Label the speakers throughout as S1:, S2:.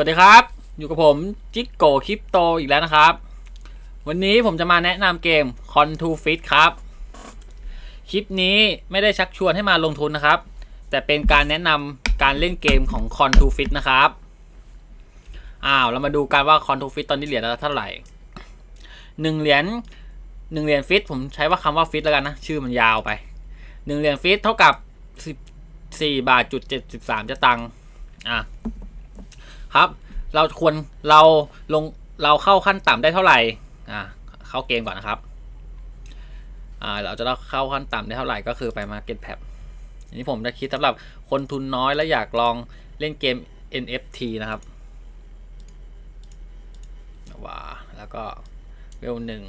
S1: สวัสดีครับ อยู่กับผมจิกโกคริปโตอีกแล้วนะครับ วันนี้ผมจะมาแนะนำเกม Con to Fit ครับ คลิปนี้ไม่ได้ชักชวนให้มาลงทุนนะครับ แต่เป็นการแนะนำการเล่นเกมของ Con to Fit นะครับอ้าวเรามาดูกันว่า Con to Fit ตอนนี้เหรียญละเท่าไหร่หนึ่งเหรียญหนึ่งเหรียญฟิตผมใช้ว่าคำว่าฟิตแล้วกันนะ ชื่อมันยาวไปหนึ่งเหรียญฟิตเท่ากับสิบสี่บาทจุดเจ็ดสิบสามจะตังค์อะ ครับ เราควรเราลงเราเข้าขั้นต่ำได้เท่าไหร่อ่าเข้าเกมก่อนนะครับอ่าเราจะต้องเข้าขั้นต่ำได้เท่าไหร่ก็คือไป Market Cap อันนี้ผมจะคิดสำหรับคนทุนน้อยและอยากลองเล่นเกม NFT นะครับว้าแล้วก็เวลหนึ่ง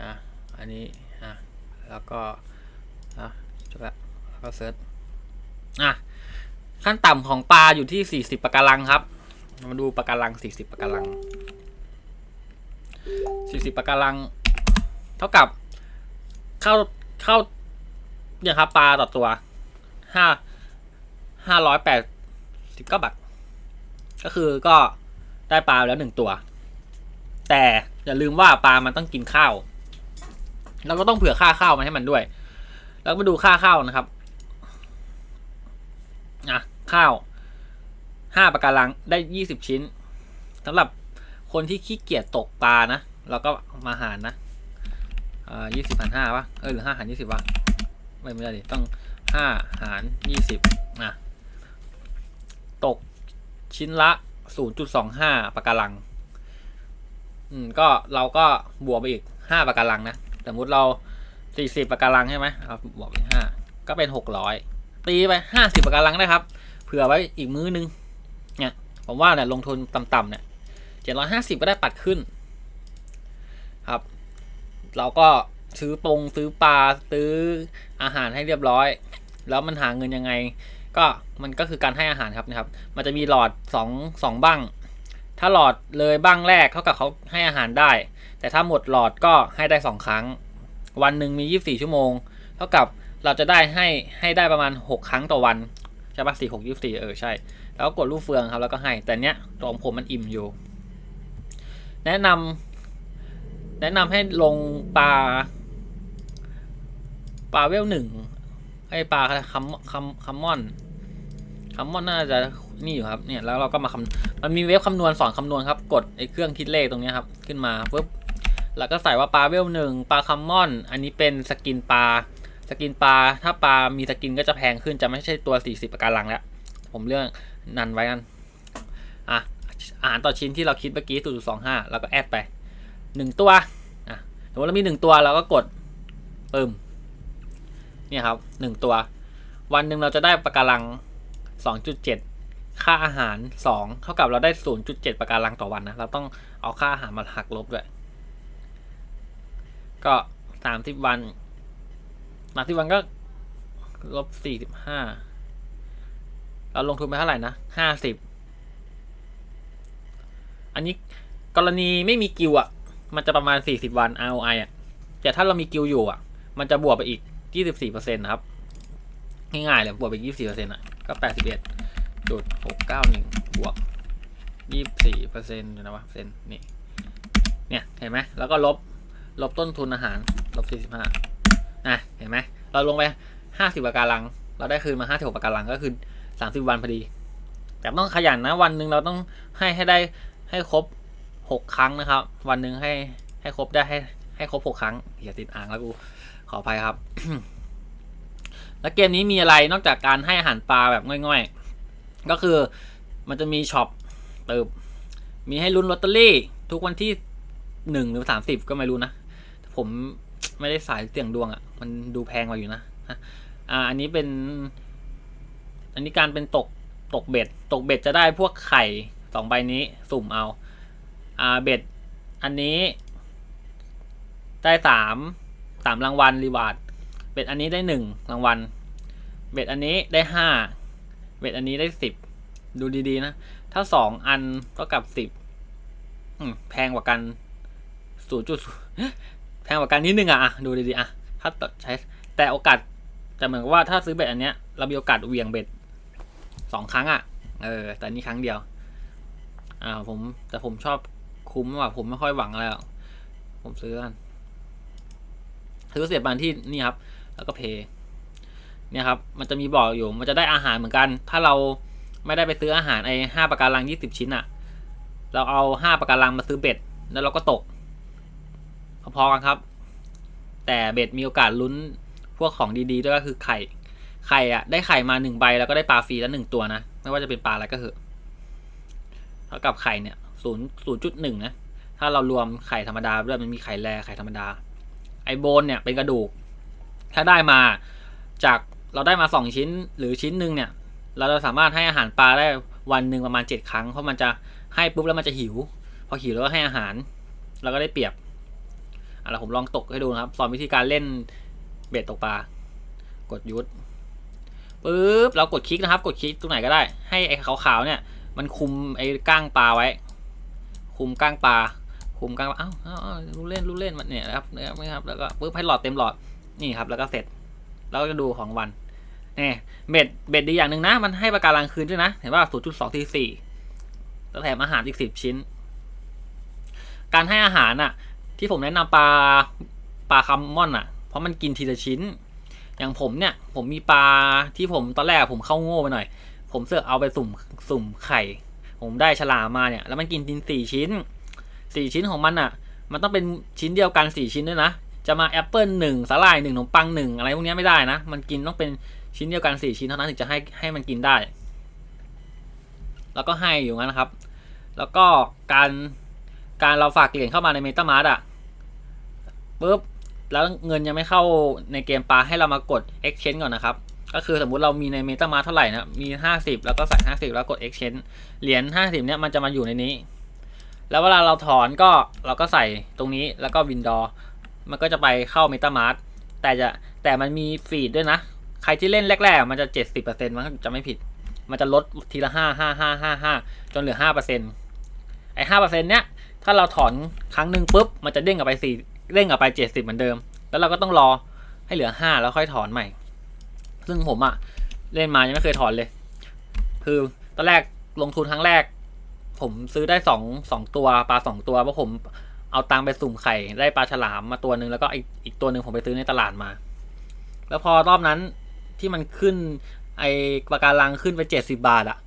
S1: นะอันนี้อะแล้วก็อะจบละแล้วก็เซิร์ชอะ ขั้นต่ำของปลาอยู่ที่ 40ปะการังครับ มาดูปะการัง 40ปะการัง 40ปะการัง เท่ากับเข้าเข้าเนี่ยครับปลาต่อตัวห้าห้าร้อยแปดสิบเก้าบาทก็คือก็ได้ปลาแล้วหนึ่งตัว แต่อย่าลืมว่าปลามันต้องกินข้าว เราก็ต้องเผื่อค่าข้าวมาให้มันด้วย แล้วมาดูค่าข้าวนะครับ ข้าวห้าปะการังได้ยี่สิบชิ้นสำหรับคนที่ขี้เกียจตกปลานะเราก็มาหารนะอ่ายี่สิบหารห้าวะเออหรือห้าหารยี่สิบวะไม่ไม่ได้ดิต้องห้าหารยี่สิบอะตกชิ้นละศูนย์จุดสองห้าปะการัง อืมก็เราก็บวกไปอีกห้าปะการังนะสมมติเราสี่สิบปะการังใช่ไหมครับบวกไปห้าก็เป็นหกร้อยตีไปห้าสิบปากการังได้ครับ เผื่อไว้อีกมื้อนึงเนี่ยผมว่าเนี่ยลงทุนต่ำๆเนี่ยเจ็ดร้อยห้าสิบก็ได้ปัดขึ้น ครับ เราก็ซื้อปงซื้อปลาซื้ออาหารให้เรียบร้อย แล้วมันหาเงินยังไง ก็มันก็คือการให้อาหารครับนะครับ มันจะมีหลอดสองสองบ้าง ถ้าหลอดเลยบ้างแรกเท่ากับเขาให้อาหารได้ แต่ถ้าหมดหลอดก็ให้ได้สองครั้ง วันหนึ่งมียี่สิบสี่ชั่วโมง เท่ากับเราจะได้ให้ให้ได้ประมาณ 6 ครั้งต่อวัน ใช่ปะสี่หกยี่สี่เออใช่ แล้วก็กดลูกเฟืองครับแล้วก็ให้ แต่เนี้ยตัวองผมมันอิ่มอยู่ แนะนำแนะนำให้ลงปลาปลาเวลหนึ่งไอปลาคัมคัมคัมมอนคัมมอนน่าจะนี่อยู่ครับเนี่ยแล้วเราก็มาคำมันมีเว็บคำนวณสอนคำนวณครับ กดไอเครื่องคิดเลขตรงนี้ครับขึ้นมาปุ๊บแล้วก็ใส่ว่าปลาเวลหนึ่งปลาคัมมอน อันนี้เป็นสกินปลา สกินปลาถ้าปลามีสกินก็จะแพงขึ้นจะไม่ใช่ตัว 40ปากการลังแล้ว ผมเลือกนันไว้กันอะอาหารต่อชิ้นที่เราคิดเมื่อกี้0 2 5แล้วก็แอดไป 1 ตัวอะสมมติเรามี 1 ตัวเราก็กดปึ้มเนี่ยครับ 1 ตัว วันหนึ่งเราจะได้ปากการัง 2.7 ค่าอาหาร 2 เท่ากับเราได้ 0.7ปากการังต่อวันนะ เราต้องเอาค่าอาหารมาหักลบด้วย ก็ 30 วัน มาที่วันก็ลบสี่สิบห้าเราลงทุนไปเท่าไหร่นะห้าสิบอันนี้กรณีไม่มีกิวอะ มันจะประมาณสี่สิบวัน ROI อะ แต่ถ้าเรามีกิวอยู่อะ มันจะบวกไปอีกยี่สิบสี่เปอร์เซ็นต์นะครับ ง่ายๆเลยบวกไปยี่สิบสี่เปอร์เซ็นต์อะ ก็แปดสิบเอ็ดจุดหกเก้าหนึ่งบวกยี่สิบสี่เปอร์เซ็นต์นะวะเปอร์เซ็นต์นี่ เนี่ย เห็นไหม แล้วก็ลบ ลบต้นทุนอาหาร ลบสี่สิบห้า เราลงไปห้าสิบปากการัง เราได้คืนมาห้าสิบปากการังก็คือสามสิบวันพอดี แต่ต้องขยันนะวันหนึ่งเราต้องให้ให้ได้ให้ครบหกครั้งนะครับ วันหนึ่งให้ให้ครบได้ให้ให้ครบหกครั้งอย่าติดอ่างแล้วกูขออภัยครับ แล้วเกมนี้มีอะไรนอกจากการให้อาหารปลาแบบง่อยๆ ก็คือมันจะมีช็อปเติบมีให้ลุ้นลอตเตอรี่ ทุกวันที่หนึ่งหรือสามสิบก็ไม่รู้นะผม ไม่ได้สายเสี่ยงดวงอะ่ะ มันดูแพงกว่าอยู่นะอ่า อันนี้เป็น อันนี้การเป็นตกตกเบ็ด ตกเบ็ดจะได้พวกไข่สองใบนี้สุ่มเอา อ่าเบ็ด อันนี้ได้สามสามรางวัลรีวาร์ดเบ็ดอันนี้ได้หนึ่งรางวัล เบ็ดอันนี้ได้ห้าเบ็ดอันนี้ได้สิบดูดีๆนะ ถ้าสองอันก็กับสิบแพงกว่ากันศูนย์จุด แพงกว่ากันนิดนึงอะอะดูดีๆอะถ้าใช้แต่โอกาสจะเหมือนกับว่าถ้าซื้อเบ็ดอันเนี้ยเรามีโอกาสเวียงเบ็ดสองครั้งอะเออแต่นี่ครั้งเดียวอ่าผมแต่ผมชอบคุ้มว่ะผมไม่ค่อยหวังอะไรหรอกผมซื้อกันซื้อเสียบานที่นี่ครับ แล้วก็เพย์เนี่ยครับ มันจะมีบอกอยู่ มันจะได้อาหารเหมือนกัน ถ้าเราไม่ได้ไปซื้ออาหารไอ้ห้าประการังยี่สิบชิ้นอะเราเอาห้าประการังมาซื้อเบ็ด แล้วเราก็ตก พอๆกันครับ แต่เบ็ดมีโอกาสลุ้นพวกของดีๆด้วยก็คือไข่ ไข่อะได้ไข่มาหนึ่งใบแล้วก็ได้ปลาฟรีแล้วหนึ่งตัวนะ ไม่ว่าจะเป็นปลาอะไรก็เถอะเท่ากับไข่เนี่ยศูนย์ศูนย์จุดหนึ่งนะ ถ้าเรารวมไข่ธรรมดาด้วยมันมีไข่แร่ไข่ธรรมดา ไอโบนเนี่ยเป็นกระดูก ถ้าได้มาจากเราได้มาสองชิ้นหรือชิ้นหนึ่งเนี่ย เราจะสามารถให้อาหารปลาได้วันหนึ่งประมาณเจ็ดครั้งเพราะมันจะให้ปุ๊บแล้วมันจะหิว พอหิวแล้วก็ให้อาหาร เราก็ได้เปรียบ อะแล้วผมลองตกให้ดูนะครับ สอนวิธีการเล่นเบ็ดตกปลากดยุดปุ๊บเรากดคลิกนะครับ กดคลิกตรงไหนก็ได้ ให้ไอ้ขาวๆเนี่ย มันคุมไอ้ก้างปลาไว้ คุมก้างปลาคุมก้างปลาเอ้าเอ้าเอ้ารู้เล่นรู้เล่นมันเนี่ยนะครับเนี่ยไม่ครับแล้วก็ปุ๊บให้หลอดเต็มหลอดนี่ครับ แล้วก็เสร็จแล้วก็ดูของวันนี่เบ็ดเบ็ดดีอย่างหนึ่งนะ มันให้ประการังคืนด้วยนะ เห็นว่า0.2ทีสี่แล้วแถมอาหารอีก10ชิ้น การให้อาหารอะ ที่ผมแนะนำปลาปลาคัมมอนอะ เพราะมันกินทีละชิ้น อย่างผมเนี่ย ผมมีปลาที่ผมตอนแรกผมเข้าโง่ไปหน่อย ผมเสือกเอาไปสุ่มสุ่มไข่ ผมได้ฉลามมาเนี่ย แล้วมันกินทีสี่ชิ้นสี่ชิ้นของมันอะ มันต้องเป็นชิ้นเดียวกันสี่ชิ้นด้วยนะ จะมาแอปเปิลหนึ่งสาหร่ายหนึ่งขนมปังหนึ่งอะไรพวกนี้ไม่ได้นะ มันกินต้องเป็นชิ้นเดียวกันสี่ชิ้นเท่านั้นถึงจะให้ให้มันกินได้ แล้วก็ให้อยู่งั้นนะครับ แล้วก็การการเราฝากเหรียญเข้ามาในเมตามาร์อะ ปุ๊บแล้วเงินยังไม่เข้าในเกมปลาให้เรามากด exchange ก่อนนะครับ ก็คือสมมุติเรามีในเมตามาเท่าไหร่นะมี 50 แล้วก็ใส่ 50 แล้วกด exchange เหรียญ50 เนี่ยมันจะมาอยู่ในนี้ แล้วเวลาเราถอนก็เราก็ใส่ตรงนี้แล้วก็วินดอมันก็จะไปเข้า MetaMask แต่จะแต่มันมีฟีดด้วยนะ ใครที่เล่นแรกๆ มันจะ 70%มันจะไม่ผิด มันจะลดทีละ 5 5 5 5 5 จนเหลือ 5%ไอ้5%เนี้ยถ้าเราถอนครั้งหนึ่งปุ๊บมันจะเด้งกลับไป4 เด้งกลับไป70เหมือนเดิม แล้วเราก็ต้องรอให้เหลือ5แล้วค่อยถอนใหม่ ซึ่งผมอะเล่นมายังไม่เคยถอนเลย คือตอนแรกลงทุนครั้งแรก ผมซื้อได้สองสองตัวปลาสองตัวเพราะผมเอาตังไปสุ่มไข่ได้ปลาฉลามมาตัวหนึ่งแล้วก็อีกอีกตัวหนึ่งผมไปซื้อในตลาดมา แล้วพอรอบนั้นที่มันขึ้น ไอปลาการังขึ้นไปเจ็ดสิบาทอะ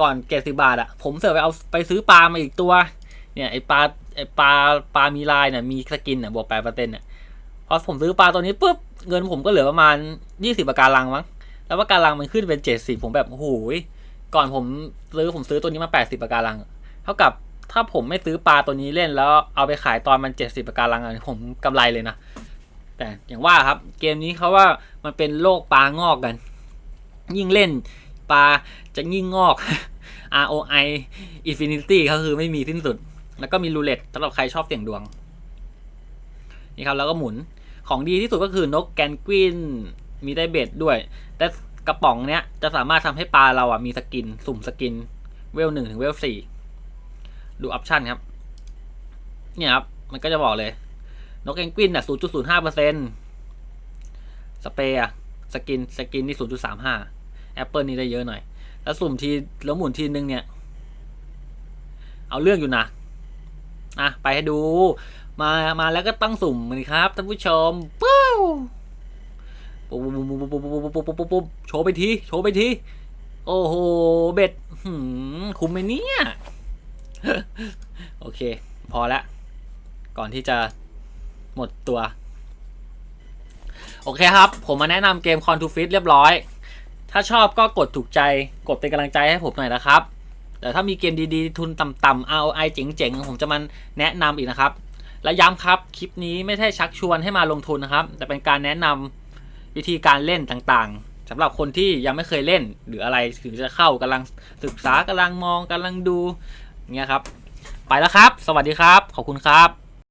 S1: ก่อนเจ็ดสิบาทอะผมเสือกไปเอาไปซื้อปลามาอีกตัว เนี่ยไอปลา ไอปลาปลามีลายเนี่ยมีสกินเนี่ยบวกแปดเปอร์เซ็นต์เนี่ยพอผมซื้อปลาตัวนี้ปุ๊บเงินผมก็เหลือประมาณยี่สิบปลาการังมั้งแล้วปลาการังมันขึ้นเป็นเจ็ดสิบผมแบบโอ้โหยก่อนผมซื้อผมซื้อตัวนี้มา80ปากการัง เท่ากับถ้าผมไม่ซื้อปลาตัวนี้เล่นแล้วเอาไปขายตอนมัน70ปากการังอะผมกำไรเลยนะแต่อย่างว่าครับ เกมนี้เขาว่ามันเป็นโลกปลางอกกัน ยิ่งเล่นปลาจะยิ่งงอก ROI Infinity ก็คือไม่มีสิ้นสุด แล้วก็มีรูเล็ตสำหรับใครชอบเสี่ยงดวง นี่ครับแล้วก็หมุนของดีที่สุดก็คือนกแกนกวินมีได้เบ็ดด้วย แต่กระป๋องเนี้ยจะสามารถทำให้ปลาเราอะมีสกิน สุ่มสกิน เวลหนึ่งถึงเวลสี่ดูออปชันครับ เนี่ยครับ มันก็จะบอกเลย นกแองกวินอะศูนย์จุดศูนย์ห้าเปอร์เซ็นสเปรย์สกินสกินนี่ศูนย์จุดสามห้าแอปเปิลนี่ได้เยอะหน่อย แล้วสุ่มทีแล้วหมุนทีนึงเนี่ย เอาเรื่องอยู่นะ อะ ไปให้ดู มา มาแล้วก็ต้องสุ่มนี่ครับท่านผู้ชมปู้ปุ๊บปุ๊บปุ๊บปุ๊บปุ๊บปุ๊บปุ๊บปุ๊บโชว์ไปที โชว์ไปที โอ้โห เบ็ดหืมคุ้มไหมเนี่ย โอเค พอละ ก่อนที่จะหมดตัว โอเคครับ ผมมาแนะนำเกม c o n to Fit เรียบร้อย ถ้าชอบก็กดถูกใจ กดเป็นกำลังใจให้ผมหน่อยนะครับ แต่ถ้ามีเกมดีๆ ทุนต่ำๆ ROI เจ๋งๆ ผมจะมาแนะนำอีกนะครับ และย้ำครับ คลิปนี้ไม่ใช่ชักชวนให้มาลงทุนนะครับ แต่เป็นการแนะนำวิธีการเล่นต่างๆสำหรับคนที่ยังไม่เคยเล่น หรืออะไรถึงจะเข้ากำลังศึกษากำลังมองกำลังดูเงี้ยครับ ไปแล้วครับ สวัสดีครับ ขอบคุณครับ